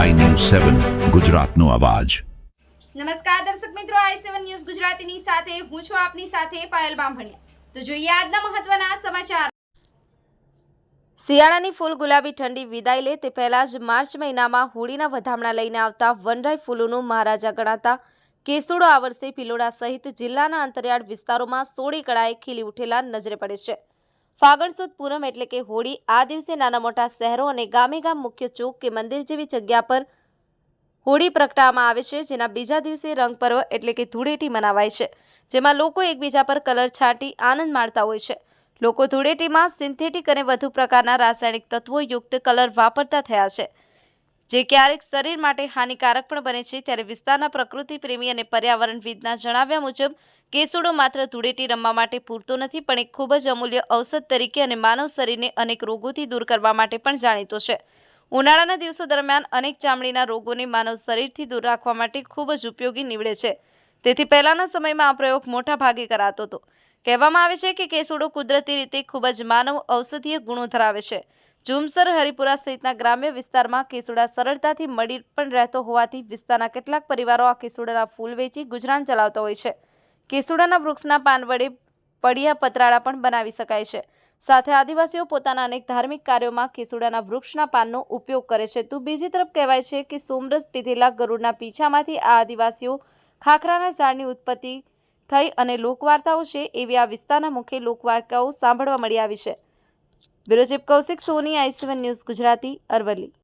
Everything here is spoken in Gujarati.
સેવન ગુજરાતનો અવાજ. નમસ્કાર દર્શક મિત્રો આઈ સેવન ન્યૂઝ ગુજરાતીની સાથે હું છું આપની સાથે પાયલ બામભણિયા. તો જોઈએ આજના મહત્વના સમાચાર. શિયાળાની ફૂલ ગુલાબી ઠંડી વિદાય લે તે પહેલા જ માર્ચ મહિનામાં હોળીના વધામણા લઈને આવતા વનરાય ફૂલોનું મહારાજા ગણાતા કેસુડો આ વર્ષે પિલોડા સહિત જિલ્લાના અંતરિયાળ વિસ્તારોમાં સોળી કળાએ ખીલી ઉઠેલા નજરે પડે છે. ફાગણ સુદ પૂનમ એટલે કે હોળી આ દિવસે નાના મોટા શહેરો અને ગામે ગામ મુખ્ય ચોક કે મંદિર જેવી જગ્યા પર હોળી પ્રગટાવવામાં આવે છે, જેના બીજા દિવસે રંગ પર્વ એટલે કે ધૂળેટી મનાવાય છે, જેમાં લોકો એકબીજા પર કલર છાંટી આનંદ માણતા હોય છે. લોકો ધૂળેટીમાં સિન્થેટિક અને વધુ પ્રકારના રાસાયણિક તત્વો યુક્ત કલર વાપરતા થયા છે, જે ક્યારેક શરીર માટે હાનિકારક પણ બને છે, ત્યારે વિસ્તારના પ્રકૃતિ પ્રેમી અને પર્યાવરણવિદના જણાવ્યા મુજબ કેસુડો માત્ર ધૂળેટી રમવા માટે પૂરતો નથી, પણ એક ખૂબ જ અમૂલ્ય ઔષધ તરીકે અને માનવ શરીરને અનેક રોગોથી દૂર કરવા માટે પણ જાણીતો છે. ઉનાળાના દિવસો દરમિયાન અનેક ચામડીના રોગોને માનવ શરીરથી દૂર રાખવા માટે ખૂબ જ ઉપયોગી નીવડે છે. તેથી પહેલાના સમયમાં આ પ્રયોગ મોટા ભાગે કરાતો હતો. કહેવામાં આવે છે કે કેસુડો કુદરતી રીતે ખૂબ જ માનવ ઔષધીય ગુણો ધરાવે છે. ઝુમસર હરિપુરા સહિતના ગ્રામ્ય વિસ્તારમાં કેસુડા સરળતાથી મળી પણ રહેતો હોવાથી વિસ્તારના કેટલાક પરિવારો આ કેસુડાના ફૂલ વેચી ગુજરાન ચલાવતા હોય છે. કેસુડાના વૃક્ષના પાન વડે પડિયા પતરાળા પણ બનાવી શકાય છે. સાથે આદિવાસીઓ પોતાના અનેક ધાર્મિક કાર્યોમાં કેસુડાના વૃક્ષના પાનનો ઉપયોગ કરે છે. તો બીજી તરફ કહેવાય છે કે સોમરસ પીધેલા ગરુડના પીછામાંથી આ આદિવાસીઓ ખાખરાના ઝાડની ઉત્પત્તિ થઈ અને લોકવાર્તાઓ છે એવી આ વિસ્તારના મુખ્ય લોકવાર્તાઓ સાંભળવા મળી આવી છે. બ્યુરોજીપ Kaushik Soni, I seven news Gujarati Aravalli.